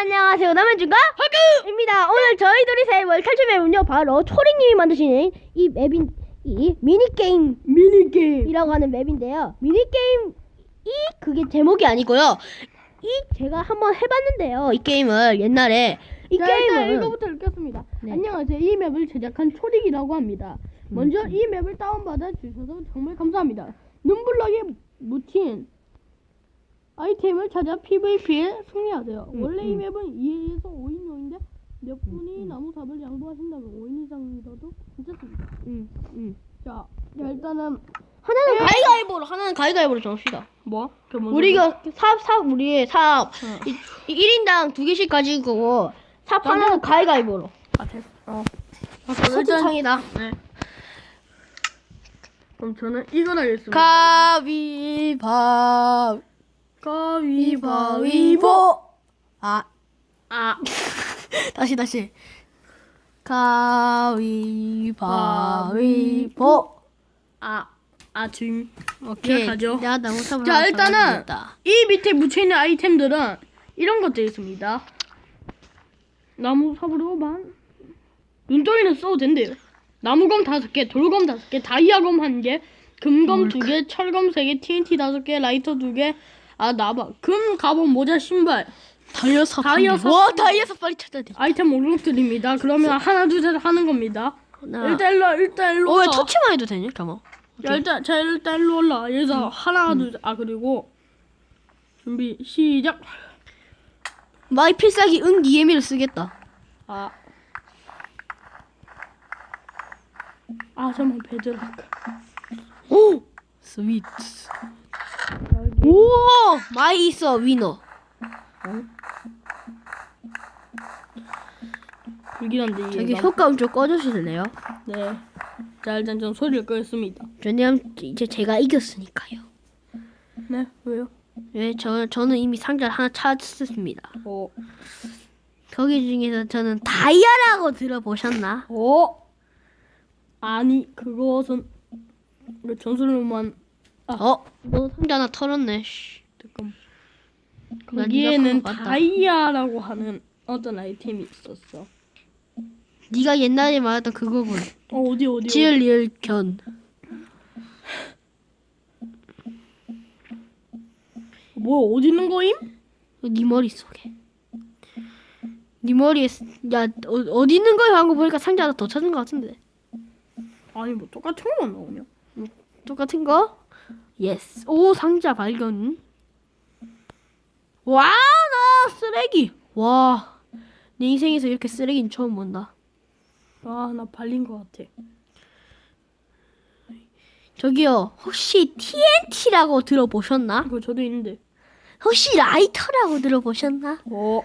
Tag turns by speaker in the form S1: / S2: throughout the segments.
S1: 안녕하세요. 남현주가 하그입니다. 오늘 저희 둘이서 해볼 탈출 맵은요 바로 초링님이 만드시는 이 맵인 이 미니 게임
S2: 미니 게임.
S1: 이라고 하는 맵인데요. 미니 게임이 그게 제목이 아니고요. 이 제가 한번 해봤는데요. 이 게임을 옛날에 이
S2: 자, 일단
S1: 게임은
S2: 이거부터 읽겠습니다.
S1: 네.
S2: 안녕하세요. 이 맵을 제작한 초릭이라고 합니다. 먼저 이 맵을 다운받아 주셔서 정말 감사합니다. 눈블럭에 묻힌 아이템을 찾아 PVP에 승리하세요.
S1: 음,
S2: 원래 이
S1: 음.
S2: 맵은 2에서 5인 용인데 몇 분이 나무삽을 양보하신다면 5인 이상이라도 괜찮습니다.
S1: 음, 음.
S2: 자, 자, 일단은
S1: 하나는 가위가위보로 하나는 가위가위보로 정합시다.
S2: 뭐?
S1: 우리가 삽, 삽, 우리의 삽,
S2: 어.
S1: 이, 이 1인당 두 개씩 가지고 삽 하나는 가위가위보로.
S2: 아, 됐어. 어. 아, 일단
S1: 소통창이다.
S2: 네. 그럼 저는 이걸 하겠습니다.
S1: 가위바위보.
S2: 가위바위보.
S1: 아,
S2: 아,
S1: 다시 다시. 가위바위보.
S2: 아, 아, 지금.
S1: 오케이.
S2: 시작하죠.
S1: 내가 나무 삽을
S2: 자, 일단은. 이 밑에 묻혀 있는 아이템들은 이런 것들이 있습니다. 나무 삽으로만 눈덩이는 써도 된대요. 나무검 다섯 개, 돌검 다섯 개, 다이아검 한 개, 금검 두 개, 철검 세 개, TNT 다섯 개, 라이터 두 개. 아, 나봐. 금, 갑옷, 모자, 신발.
S1: 다이아 삽.
S2: 다이아. 삽
S1: 와. 다이아 삽 빨리 찾아야 돼.
S2: 아이템 목록 드립니다. 그러면 하나, 둘, 셋 하는 겁니다.
S1: 하나.
S2: 일단 일로, 와, 일단 일로.
S1: 어, 왜
S2: 올라.
S1: 터치만 해도 되냐? 잠깐만.
S2: 자, 일단, 자, 일단 일로 올라. 여기서 하나, 둘, 셋. 아, 그리고. 준비, 시작.
S1: 마이 필살기 응 DM이를 쓰겠다.
S2: 아. 아, 잠깐만, 베드락.
S1: 오! 스위 트. 오! 마이 있어 위너.
S2: 불긴 한데, 이게.
S1: 저기
S2: 나-
S1: 효과음 좀 꺼주실래요?
S2: 네. 자, 일단 전 소리를 끄겠습니다.
S1: 왜냐면 이제 제가 이겼으니까요.
S2: 네, 왜요?
S1: 왜? 저, 저는 이미 상자를 하나 찾았습니다.
S2: 어.
S1: 거기 중에서 저는 다이아라고 들어보셨나?
S2: 어? 아니, 그것은. 전술로만.
S1: 어? 너 상자 하나 털었네. 씨.
S2: 잠깐.
S1: 나
S2: 거기에는
S1: 네가 산거 같다.
S2: 다이아라고 하는 어떤 아이템이 있었어.
S1: 네가 옛날에 말했던 그거군.
S2: 어, 어디, 어디? 어디?
S1: 지을 리을 견.
S2: 뭐야, 어디 있는 거임?
S1: 네 머릿속에. 네 머리에 쓰- 야 어, 어디 있는 거야 하고 보니까 상자 하나 더 찾은 것 같은데.
S2: 아니, 뭐 똑같은 것만 나오냐?
S1: 똑같은 거? 예스. 오 상자 발견. 와 나 쓰레기. 와. 내 인생에서 이렇게 쓰레기는 처음 본다.
S2: 아, 나 발린 것 같아.
S1: 저기요 혹시 TNT라고 들어보셨나?
S2: 이거 저도 있는데.
S1: 혹시 라이터라고 들어보셨나?
S2: 어.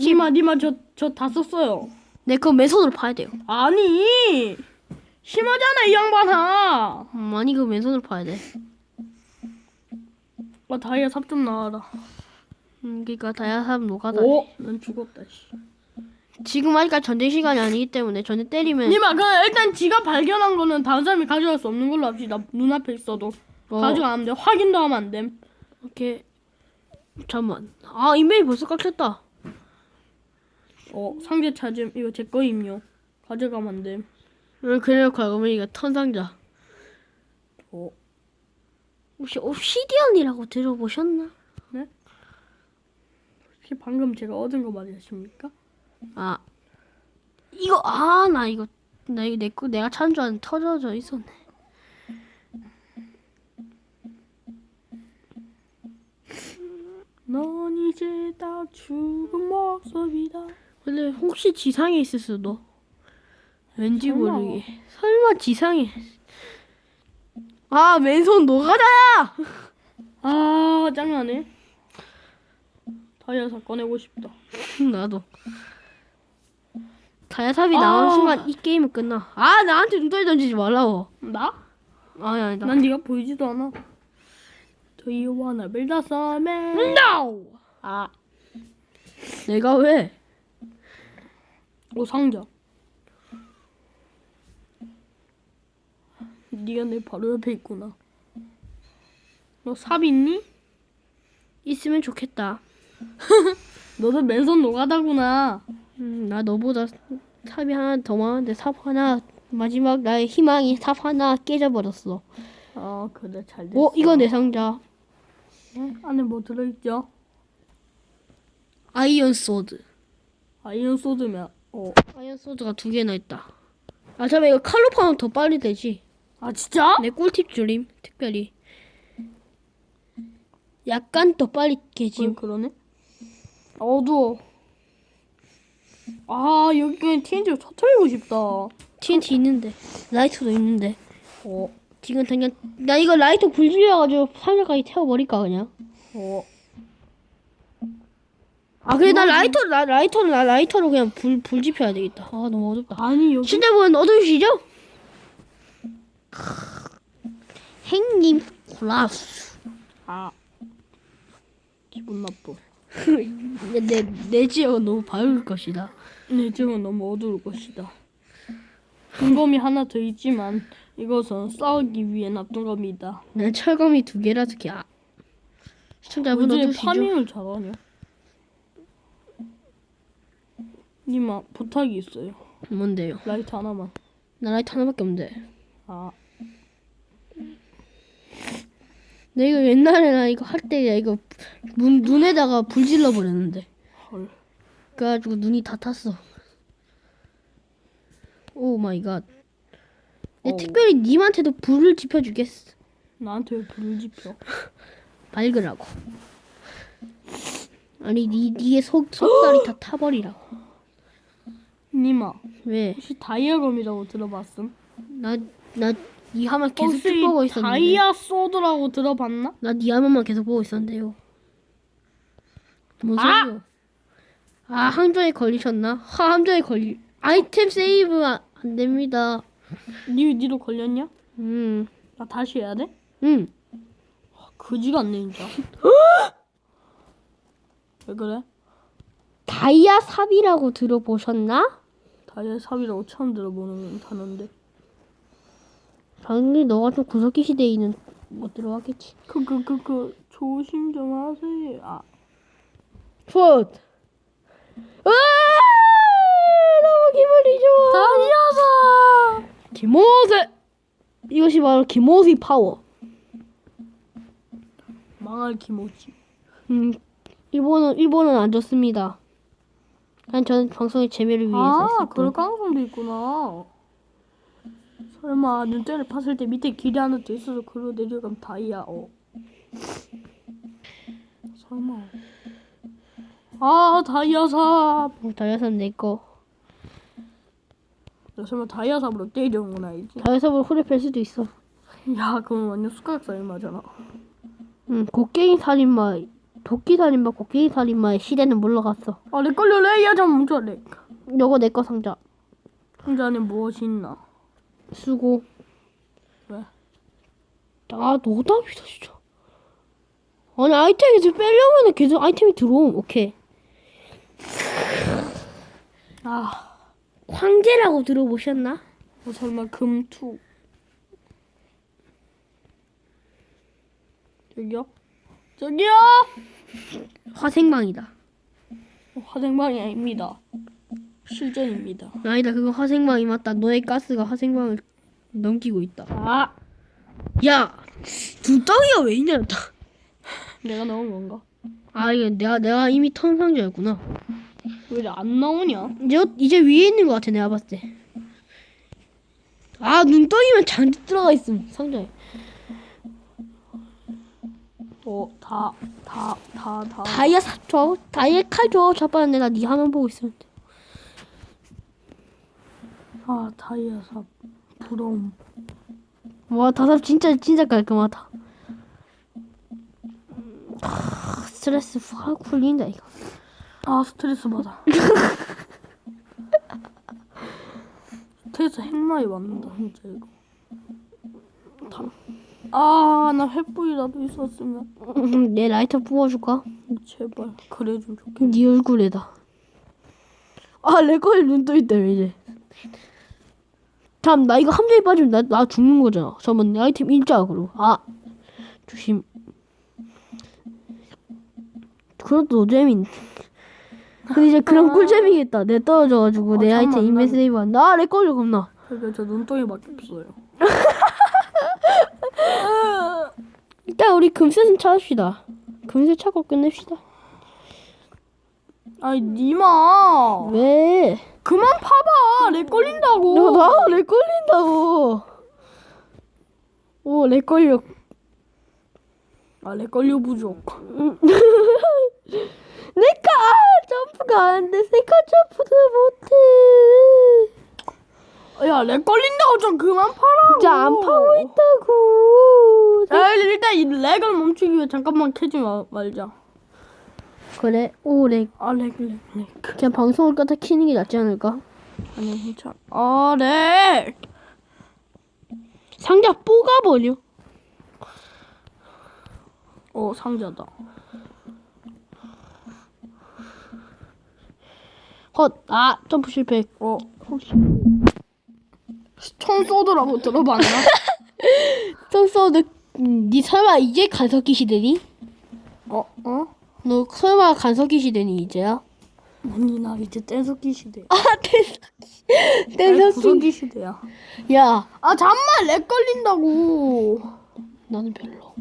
S2: 니마, 니마, 저, 저 다 썼어요.
S1: 내거 맨손으로 파야 돼요.
S2: 아니! 심하잖아, 이 양반아!
S1: 음, 아니 그거 맨손으로 파야 돼.
S2: 아, 다이아 삽 좀 나와라.
S1: 음, 그러니까 다이아삽 노가다.
S2: 오! 난 죽었다, 씨.
S1: 지금 하니까 전쟁 시간이 아니기 때문에 전에 때리면
S2: 니마, 그 일단 지가 발견한 거는 다른 사람이 가져갈 수 없는 걸로 합시다. 눈앞에 있어도.
S1: 어,
S2: 가져가면 돼. 확인도 하면 안 됨.
S1: 이렇게 잠만. 아 인벤이 벌써 깎였다.
S2: 어, 상자 찾음. 이거 제 거임요. 가져가면 안 됨.
S1: 왜 그래요? 그러면 이거 턴상자.
S2: 어.
S1: 혹시 옵시디언이라고 들어보셨나?
S2: 혹시 방금 제가 얻은 거 맞으십니까?
S1: 아 이거 아 나 이거 나 이거 내거 내가 찾은 줄 알았는데 터져져 있었네.
S2: 넌 이제 다 죽은 모습이다.
S1: 근데 혹시 지상에 있을 수도. 왠지
S2: 설마.
S1: 모르게. 설마 지상에. 아 맨손 노가다야.
S2: 아, 짱나네. 다이아 사 꺼내고 싶다.
S1: 나도. 다이아삽이 나온
S2: 아.
S1: 순간 이 게임은 끝나. 아 나한테 눈덩이 던지지 말라고.
S2: 나?
S1: 아니 아니다.
S2: 난 네가 보이지도 않아. Do you wanna build a snowman?
S1: No.
S2: 아,
S1: 내가 왜?
S2: 오 상자. 네가 내 바로 옆에 있구나. 너 삽 있니?
S1: 있으면 좋겠다.
S2: 너도 맨손 노가다구나.
S1: 음, 나 너보다 삽이 하나 더 많은데 삽 하나 마지막 나의 희망이 삽 하나 깨져버렸어.
S2: 아 그래 잘 됐어.
S1: 오 이거 내 상자.
S2: 안에 뭐 들어있죠?
S1: 아이언 소드.
S2: 아이언 소드면 어.
S1: 아이언 소드가 두 개나 있다. 아 잠깐 이거 칼로 파면 더 빨리 되지.
S2: 아 진짜?
S1: 내 꿀팁 줄임 특별히. 약간 더 빨리 깨짐.
S2: 그러네. 아, 어두워. 아 여기 그냥 TNT 터트리고 싶다.
S1: TNT 있는데 라이터도 있는데
S2: 어.
S1: 지금 당장 나 이거 라이터 불 질려가지고 상자까지 태워버릴까 그냥.
S2: 어.
S1: 아 그래 나 라이터 나 라이터로 나 라이터로 그냥 불불 지펴야 되겠다. 아 너무 어둡다.
S2: 아니 여기
S1: 시대분 어두우시죠? 행님 플러스
S2: 아 기분 나빠.
S1: 내, 내 지역은 너무 밝을 것이다.
S2: 내 집은 너무 어두울 것이다. 금검이 하나 더 있지만 이것은 싸우기 위해 놔둔 겁니다.
S1: 난 철검이 두 개라서 개. 아. 시청자분
S2: 어제
S1: 어두우시죠?
S2: 파밍을 잘하냐? 님아 부탁이 있어요.
S1: 뭔데요?
S2: 라이트 하나만.
S1: 나 라이터 하나밖에 없는데. 아내 이거 옛날에 나 이거 할 때 이거 문 눈에다가 불 질러 버렸는데.
S2: 헐.
S1: 그래가지고 눈이 다 탔어. 오 마이 갓. 내. 특별히 님한테도 불을 지펴 주겠어.
S2: 나한테 왜 불을 지펴?
S1: 밝으라고. 아니 니 니의 속 속살이 다 타버리라고.
S2: 님아
S1: 왜?
S2: 혹시 다이아검이라고 들어봤음?
S1: 나 나니 하면 계속
S2: 혹시
S1: 쭉 보고 있었는데.
S2: 다이아 소드라고 들어봤나?
S1: 나니 화면만 계속 보고 있었는데요. 뭔
S2: 아!
S1: 소리요? 아 함정에 걸리셨나? 하 함정에 걸리. 아이템 세이브 안, 안 됩니다.
S2: 니 니도 걸렸냐?
S1: 음,
S2: 나 다시 해야 돼?
S1: 음.
S2: 그지 같네 진짜. 왜 그래?
S1: 다이아 삽이라고 들어보셨나?
S2: 다이아 삽이라고 처음 들어보는 단어인데.
S1: 당연히 너가 좀 구석기 시대에 있는 못 들어왔겠지.
S2: 그 그 그 그 조심 좀 하세요. 아
S1: 풋. 아! 너무 기분이 좋아.
S2: 다이아사.
S1: 김호세. 이것이 바로 김호세 파워.
S2: 망할 기모지.
S1: 음, 일본은 일본은 안 좋습니다. 난 저는 방송의 재미를 위해서
S2: 아
S1: 했을
S2: 그럴
S1: 뿐.
S2: 가능성도 있구나. 설마 눈대를 팠을 때 밑에 길이 하나 더 있어서 그로 내려가면 다이아 어. 설마. 아 다이아 삽.
S1: 어, 다이아삽 내 거.
S2: 야, 설마 다이아 삽으로 때리는 건 아니지?
S1: 다이아삽을 후려 팰 수도 있어.
S2: 야 그건 완전 숟가락 살인마잖아.
S1: 음, 곡괭이 살인마, 도끼 살인마, 곡괭이 살인마의 시대는 물러갔어.
S2: 아 내 걸려래 야잠 멈춰래.
S1: 요거 내거 상자.
S2: 상자 안에 무엇이 있나?
S1: 쓰고.
S2: 왜?
S1: 아, 노답이다, 진짜. 아니, 아이템이 계속 빼려면 계속 아이템이 들어옴. 오케이.
S2: 아
S1: 황제라고 들어보셨나?
S2: 어, 설마 금투. 저기요? 저기요?
S1: 화생방이다.
S2: 어, 화생방이 아닙니다. 실전입니다.
S1: 아니다, 그거 화생방이 맞다. 너의 가스가 화생방을 넘기고 있다.
S2: 아,
S1: 야! 두덩이가 왜 있냐, 나.
S2: 내가 넣은 건가?
S1: 아, 이게 내가, 내가 이미 턴 상자였구나.
S2: 왜 안 나오냐?
S1: 이제, 이제 위에 있는 것 같아, 내가 봤을 때. 아, 눈덩이면 잔뜩 들어가 있음, 상자에.
S2: 어, 다, 다, 다, 다.
S1: 다이아 삽 줘. 다이아 칼 줘. 자빠는데 나 네 화면 보고 있었는데.
S2: 아, 다이아 삽. 부러움.
S1: 와, 다삽 진짜, 진짜 깔끔하다. 아, 스트레스 확 풀린다, 이거.
S2: 아, 스트레스 받아. 스트레스 핵마이 받는다, 진짜 이거. 다. 아, 나 횃불이라도 있었으면.
S1: 음, 내 라이터 부어줄까?
S2: 제발, 그래 좀 좋겠네.
S1: 네 얼굴에다. 아, 내 거에 눈 떠 있다, 이제. 참, 나 이거 함정에 빠지면 나, 나 죽는 거잖아. 잠깐만, 내 아이템 일자으로. 아, 조심. 그것도 노잼인. 근데 이제 그런 꿀잼이겠다. 내 떨어져가지고 내
S2: 아,
S1: 아이템
S2: 잠깐만,
S1: 인벤
S2: 난-
S1: 세이브 한다. 아, 내 걸려 겁나.
S2: 그러니까 저 눈덩이 밖에 없어요.
S1: 일단 우리 금셋은 찾읍시다. 금셋 찾고 끝냅시다.
S2: 아니 니마
S1: 왜?
S2: 그만 파봐 렉 걸린다고.
S1: 나내 걸린다고. 오, 내 걸려.
S2: 아렉 걸려 부족.
S1: 내가 점프가 안 돼. 세카 점프도 못해.
S2: 야 렉 걸린다고 좀 그만 파라고.
S1: 진짜 안 파고 있다고.
S2: 야 일단 이 렉을 멈추기 위해 잠깐만 켜지 마, 말자.
S1: 그래, 오 렉.
S2: 아 렉 렉 렉.
S1: 그냥 방송을 껐다 키는 게 낫지 않을까?
S2: 아니 괜찮아. 아 렉.
S1: 상자 뽑아버려.
S2: 어 상자다.
S1: 헛, 아, 점프 실패.
S2: 어 혹시 총 쏘더라고 들어봤나?
S1: 쏘쏘드, 음, 니 설마 이제 간섭기 시대니?
S2: 어 어?
S1: 너 설마 간섭기 시대니 이제야?
S2: 아니 나 이제 떼석기 시대.
S1: 아, 떼석기. 떼석기.
S2: 구석기 시대야.
S1: 야,
S2: 아 잠만 렉 걸린다고.
S1: 나는 별로.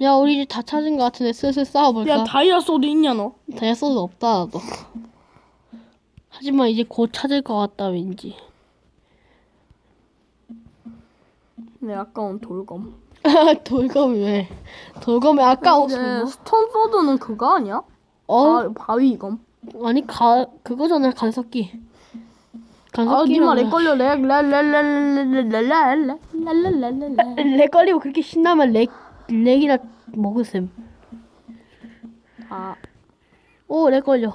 S1: 야, 우리 이제 다 찾은 것 같은데 슬슬 싸워볼까?
S2: 야 다이아 소드 있냐 너?
S1: 다이아 소드 없다, 나도. 하지만 이제 곧 찾을 것 같다, 왠지.
S2: 내 아까운 돌검.
S1: 돌검이 왜? 돌검이 아까웠어.
S2: 스톤 소드는 그거 아니야?
S1: 어?
S2: 아, 바위검.
S1: 아니, 가, 그거잖아, 간섭기.
S2: 아, 니마 렉
S1: 간섭기는.
S2: 걸려 렉, 렉, 렉, 렉, 렉, 렉, 렉, 렉, 렉, 렉, 렉, 렉.
S1: 렉 걸리고 그렇게 신나면 렉, 렉이나 먹으셈.
S2: 아,
S1: 오, 렉 걸려.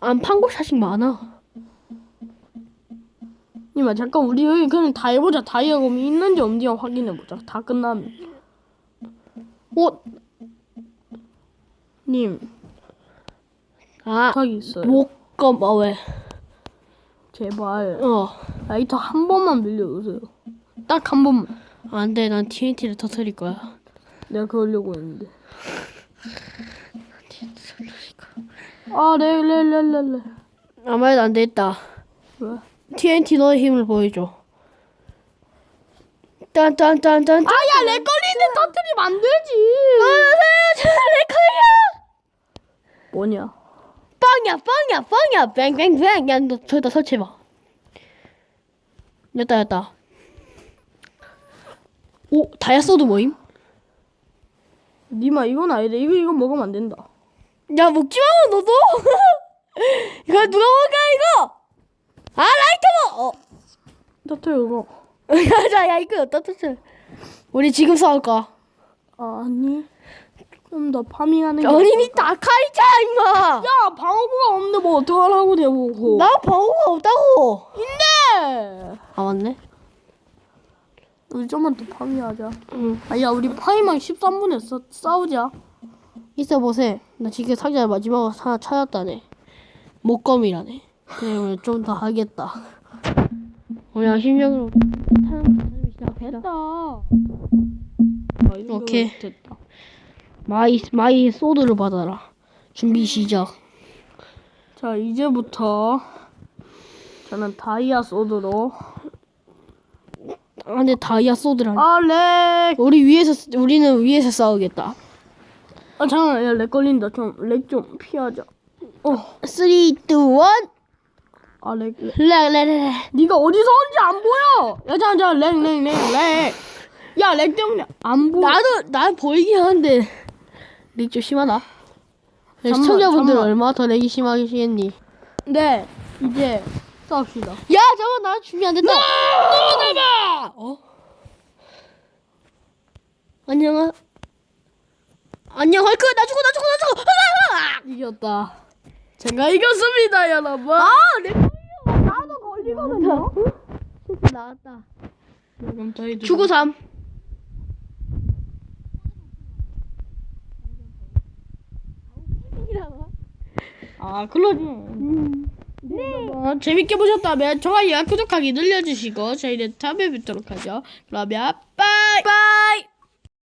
S1: 안 판고 사실 많아.
S2: 니마 잠깐 우리 여기 그냥 다 해보자. 다이아검이 있는지 없는지 확인해보자. 다 끝나면.
S1: 오,
S2: 님,
S1: 아,
S2: 부탁이 있어요.
S1: 목검, 어, 왜?
S2: 제발
S1: 어,
S2: 라이터 한 번만 빌려주세요. 딱 한 번만.
S1: 안 돼, 난 TNT를 터뜨릴 거야.
S2: 내가 그러려고 했는데. 아, 렉, 렉, 렉, 렉, 렉.
S1: 아무래도 안 되겠다.
S2: 왜?
S1: TNT 너의 힘을 보여줘. 딴딴딴딴.
S2: 아, 야, 렉 걸리는데 터뜨리면 안 되지.
S1: 렉 걸려!
S2: 뭐냐?
S1: 빵이야, 빵이야, 빵이야. 뱅뱅뱅. 야, 너 저기다 설치해봐. 됐다, 됐다. 오, 다이아소드 모임?
S2: 니마 이건 아니다. 이거 이거 먹으면 안 된다.
S1: 야, 먹지 마, 너도. 이거 누가 먹을까, 이거? 아, 라이터 먹! 어.
S2: 터뜨려 이거.
S1: 야, 자, 야, 이거 터뜨려. 우리 지금 싸울까?
S2: 아, 아니. 좀 더 파밍하는 게.
S1: 니
S2: 어떨까?
S1: 다카이잖아, 임마.
S2: 야, 방어구가 없는데 뭐 어떡하라고 대보고.
S1: 나 방어가 없다고.
S2: 있네.
S1: 아, 맞네.
S2: 우리 좀만 더 파밍하자.
S1: 응.
S2: 아, 야, 우리 파밍만 13분에 싸, 싸우자.
S1: 있어 보세. 나 지금 상자 마지막으로 하나 찾았다네. 목검이라네. 그래 좀 더 하겠다. 오늘 양심적으로 찾는 시작합시다.
S2: 됐다. 아, 이
S1: 오케이.
S2: 됐다.
S1: 마이 마이 소드를 받아라. 준비 시작.
S2: 자, 이제부터 저는 다이아 소드로.
S1: 아 근데 다이아 소드라.
S2: 아, 렉.
S1: 우리 위에서 우리는 위에서 싸우겠다.
S2: 아, 잠깐만. 야, 렉 걸린다. 좀, 렉 좀 피하자. 어.
S1: 3, 2, 1.
S2: 아, 렉, 렉.
S1: 레레레레.
S2: 네가 어디서 온지 안 보여. 야, 잠깐, 잠깐. 렉, 렉, 렉, 렉. 야, 렉 때문에 안 보여.
S1: 나도 난 보이긴 하는데 렉좀 심하다.
S2: 잠깐만,
S1: 시청자분들
S2: 잠깐만.
S1: 얼마나 더 렉이 심하시겠니?
S2: 네, 이제 싸웁시다.
S1: 야, 잠깐 나 준비 안 됐다. 너나봐. 어? 안녕하. 안녕 헐크 나 죽어 나 죽어 나 죽어. 아!
S2: 이겼다. 제가 이겼습니다, 여러분.
S1: 아, 내. 나도 걸리거든요. 실수 나왔다.
S2: 그럼 저희
S1: 주고 삼.
S2: 아, 그러지. 네. 어, 재밌게 보셨다면 좋아요와 구독하기 눌러주시고 저희는 다음에 뵙도록 하죠. 그러면 빠이.
S1: 바이.